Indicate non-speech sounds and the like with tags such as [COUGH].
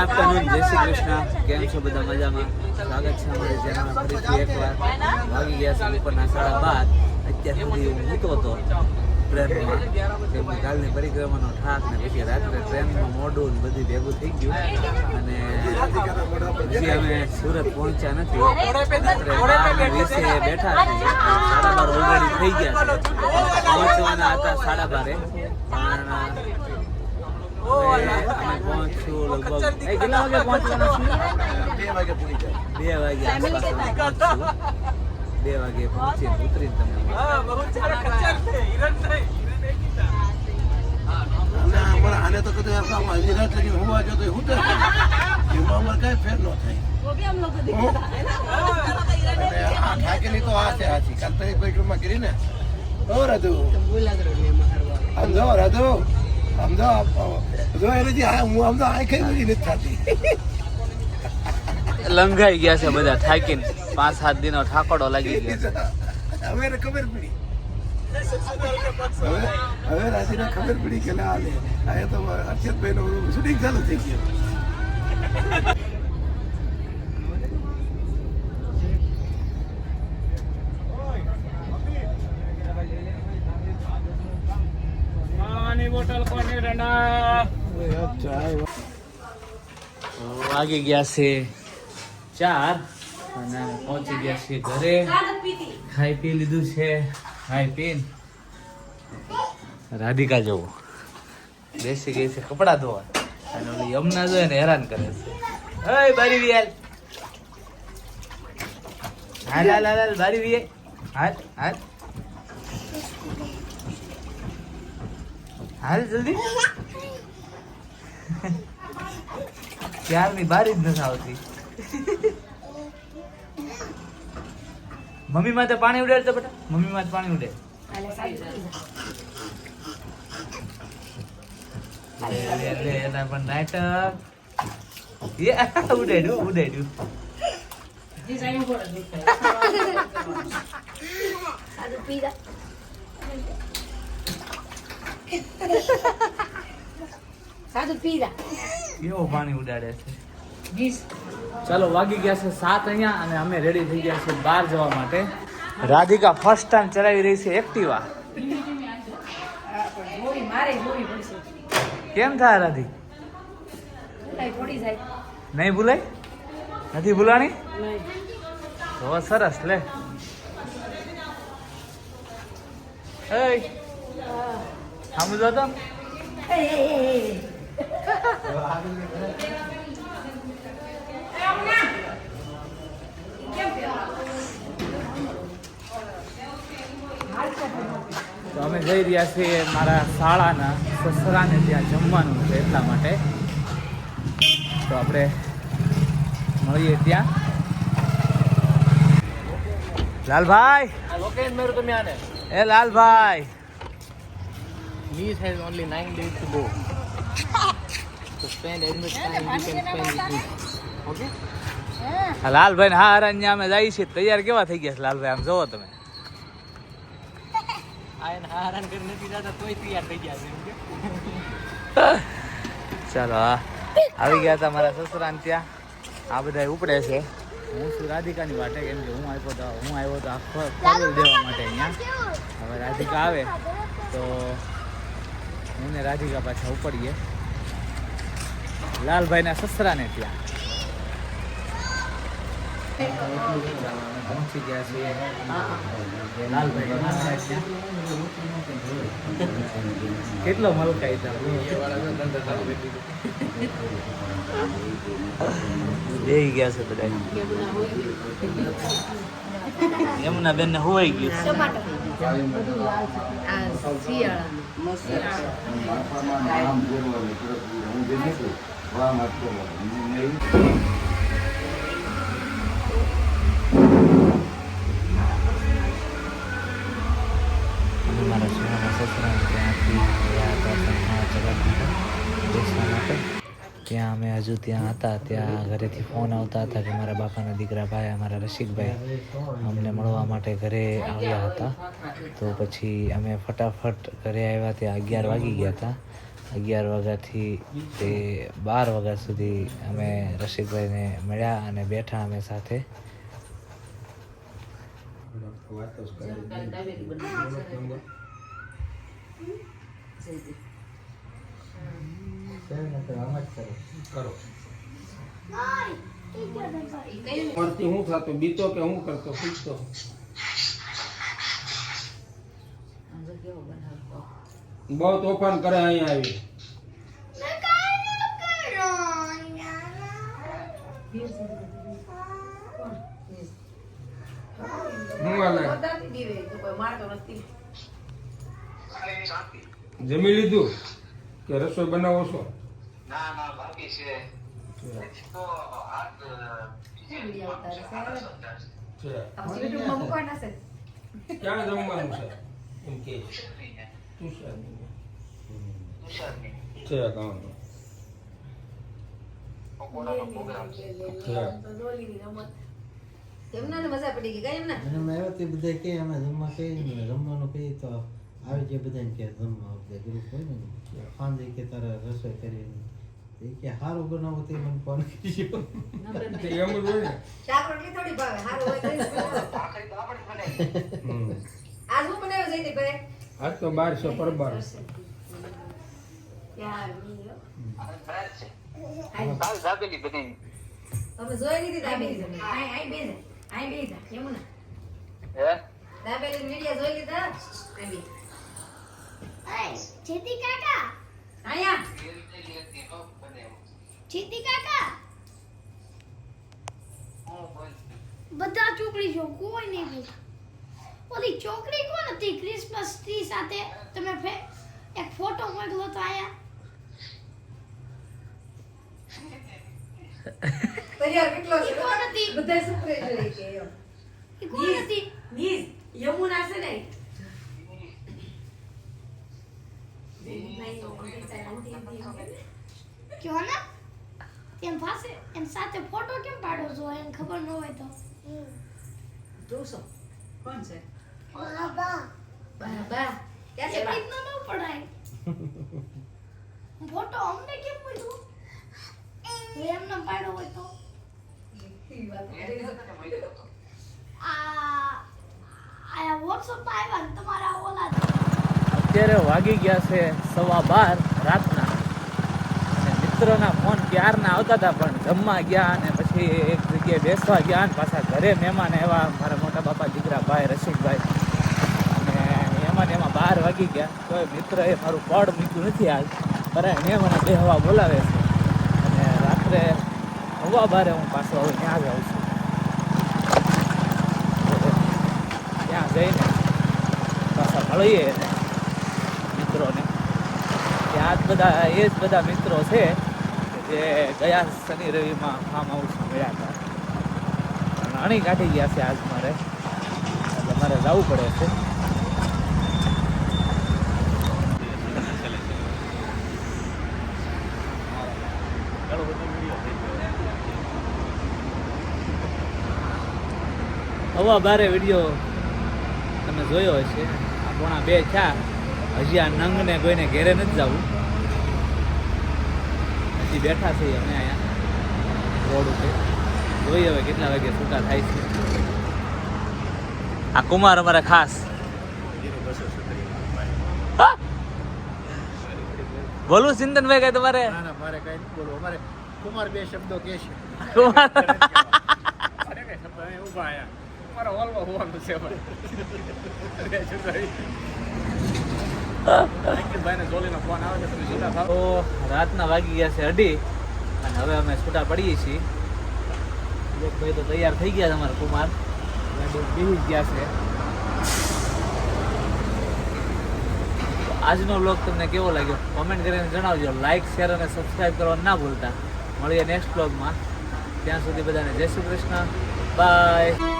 Afternoon જય શ્રી કૃષ્ણ. કેમ છો બધા મજામાં? સ્વાગત છે અમારી ચેનલમાં ફરીથી એકવાર. વાગી ગયા છે ઉપરના સાડા બાર. અત્યાર સુધી હું મૂતો હતો ટ્રેનમાં. તેમની કાલની પરિક્રમાનો થાક ને પછી રાત્રે ટ્રેનમાં મોડું ને બધું ભેગું થઈ ગયું. અને પછી અમે સુરત પહોંચ્યા નથી. વિશે બેઠા સાડા બાર ઓલરેડી થઈ ગયા પહોંચવાના હતા સાડા બારે. પણ બે વાગે તમને આને તો કદાચ આપણા રાત લગી હોવા જો તો હું તો એમાં અમારે કાંઈ ફેર ન થાય. હું? આ થાકેલી તો આ છે કાલ તરી કોઈ રૂમમાં કરી ને ઓ રધુ રાધુ લંઘાઈ ગયા છે બધા, થાકીને. પાંચ, સાત દિનો ઠાકોડો લાગી ગયો. હવે ખબર પડી હવે હવે રાજીને ખબર પડી કે ના, આ તો અર્ષદભાઈ નું શૂટિંગ ચાલુ થઈ ગયું. ચાર પહોંચી ગયા છે ઘરે. ખાઈ પી લીધું છે. ખાઈ પીને રાધિકા જવું. બેસી ગઈ છે કપડા ધોવા. અને ઓલી યમના જોઈએ ને હેરાન કરે છે. ઓય બારી વી હાલ હાલ હાલ, બારી વી હાલ હાલ. હાલ જલ્દી. ક્યારની બારી જ નથી આવતી. મમ્મી માથે પાણી ઉડે તો બેટા. મમ્મી માથે પાણી ઉડે એના પણ નાટક. એ ઉડાડ્યું ઉડાડ્યું. [LAUGHS] સાદું પીરા કેવો પાણી ઉડાડે છે? ચાલો વાગી ગયા છે સાત અહીંયા અને અમે રેડી થઈ ગયા છે બહાર જવા માટે. રાધિકા ફર્સ્ટ ટાઈમ ચલાવી રહી છે એક્ટિવા. કેમ થાય રાધી? નહીં ભૂલાય? નથી ભૂલાણી? તો સરસ લે. એય સમજો તો. તો અમે જઈ રહ્યા છીએ મારા શાળાના સસરાને ત્યાં જમવાનું છે એટલા માટે. તો આપણે મળીએ ત્યાં. લાલભાઈ. એ Lalbhai. Nice has only nine days to go. So spend as much time you can spend with me. Okay? Lalbhai હા અરણ્યા અમે જાય છે તૈયાર કેવા થઈ ગયા છે લાલભાઈ આમ જોવો તમે. ચાલો આવી ગયા હતા મારા સસરાને ત્યાં આ બધા ઉપડે છે હું છું રાધિકાની વાટે કેમ કે હું આવ્યો તો હું આવ્યો તો આખો દેવા માટે અહીંયા હવે રાધિકા આવે તો હું ને રાધિકા પાછા ઉપડીએ. લાલભાઈના સસરાને ત્યાં. પહોંચી ગયા છીએ લાલભાઈ કેટલો મલકાઈ બેહી ગયા છે બધા. યમુના બેન ને હોવાઈ ગયું મારા સોનાના સસરા ત્યાંથી ગયા હતા સંસ્થા જગતમાં બેસવા માટે ત્યાં અમે હજુ ત્યાં હતા. ત્યાં ઘરેથી ફોન આવતા હતા કે મારા બાપાના દીકરા ભાઈ અમારા રસિકભાઈ અમને મળવા માટે ઘરે આવ્યા હતા. તો પછી અમે ફટાફટ ઘરે આવ્યા. ત્યાં અગિયાર વાગી ગયા હતા. અગિયાર વાગ્યાથી તે બાર વાગ્યા સુધી અમે રસિકભાઈને મળ્યા અને બેઠા અમે સાથે. કરો પરથી હું થતો બીતો કે હું કરતો પૂછતો. બહુ તોફાન કરે અહીંયા આવી. જમી લીધું? કે રસોઈ બનાવો છો? ના ના બાકી છે. છે. ક્યાં જમવાનું છે? એમ કે. તુષારની. છે કામ એમના ને મજા પડી ગઈ કઈ એમના? અને અમે તે બધા કે અમે જમવા ને રમવાનું કઈ તો આવી જાય બધાને કે જમવા બધા ગ્રુપ હોય ને સાંજે કે તારા રસોઈ કરી એ કે સારું બનાવો તે મને ફોન કરજો. [LAUGHS] એમ જ હોય ને. શાક રોટલી થોડી ભાવે હારું હોય [LAUGHS] આજ હું બનાવ્યો જઈતી ભાઈ? આજ તો બાર છે. પરબાર યાર મી તમે જોઈ લીધી દાબેલી આઈ આઈ બે જા આઈ બે જા યમુના દાબેલી વિડિયો જોઈ લીધા? આઈ ચેતી કાકા. આયા. જીતી કાકા. બધા ચોકડી જો કોઈ નહીં બોલ ઓલી ચોકડી કોણ હતી? ક્રિસમસ ટ્રી સાથે તમે ફે- એક ફોટો મોકલો તો આયા. તૈયાર કેટલો છે? કોણ હતી? બધા સુપરે જોઈ કે કોણ હતી? નીસ યમુના છે ને કયો ને એમ પાસે એમ સાથે ફોટો કેમ પાડો છો? એને ખબર ન હોય તો. જોશો. કોણ છે? બાબા બા બા ક્યાં છે એવી ન પડાય ફોટો અમને કેમ મળ્યું એમને પાડ્યો હોય તો. આ આ WhatsApp આવ્યા ને તમારા ઓલા અત્યારે વાગી ગયા છે સવા બાર રાતના. અને મિત્રોના ફોન ક્યારના આવતા હતા પણ જમવા ગયા અને પછી એક જગ્યાએ બેસવા ગયા અને પાછા ઘરે મહેમાન એવા મારા મોટા બાપા, દીકરા, ભાઈ, રસિકભાઈ. અને એમાં એમાં બાર વાગી ગયા. તો મિત્રએ મારું પડ મૂક્યું નથી આજ પણ એને મને બેહવા બોલાવે છે. અને રાત્રે હવા બારે હું પાછો હવે ત્યાં જાઉં છું. ત્યાં જઈને પાછા મળીએ જ બધા, એ જ બધા મિત્રો છે જે ગયા શનિ રવિમાં ફાર્મ હાઉસમાં મળ્યા હતા. અણી કાઢી ગયા છે આજ મારે. એટલે મારે જવું પડે છે. હવા બારે વીડિયો તમે જોયો હશે. આ પોણા બે થયા. હજી આ નંગને કોઈને ઘેરે નથી જવું. હજી બેઠા છીએ અમે અહીંયા રોડ ઉપર. જોઈએ હવે કેટલા વાગે છૂટા થાય છે. આ કુમાર અમારા ખાસ? બોલું ચિંતનભાઈ કઈ તમારે? ના ના મારે કઈ બોલું અમારે કુમાર બે શબ્દો કે છે. કુમાર. ઊભા આયા મારા હોલમાં હોવાનું છે ભાઈને જોલીનો ફોન આવે છે તમે સીધા થાવ તો રાતના વાગી ગયા છે અઢી, અને હવે અમે છૂટા પડીએ છીએ. ભાઈ તો તૈયાર થઈ ગયા છે અમારા કુમાર. બેસી ગયા છે. આજનો બ્લોગ તમને કેવો લાગ્યો? કોમેન્ટ કરીને જણાવજો. લાઇક શેર અને સબસ્ક્રાઈબ કરવા ના ભૂલતા. મળીએ નેક્સ્ટ બ્લોગમાં ત્યાં સુધી બધાને જય શ્રી કૃષ્ણ. બાય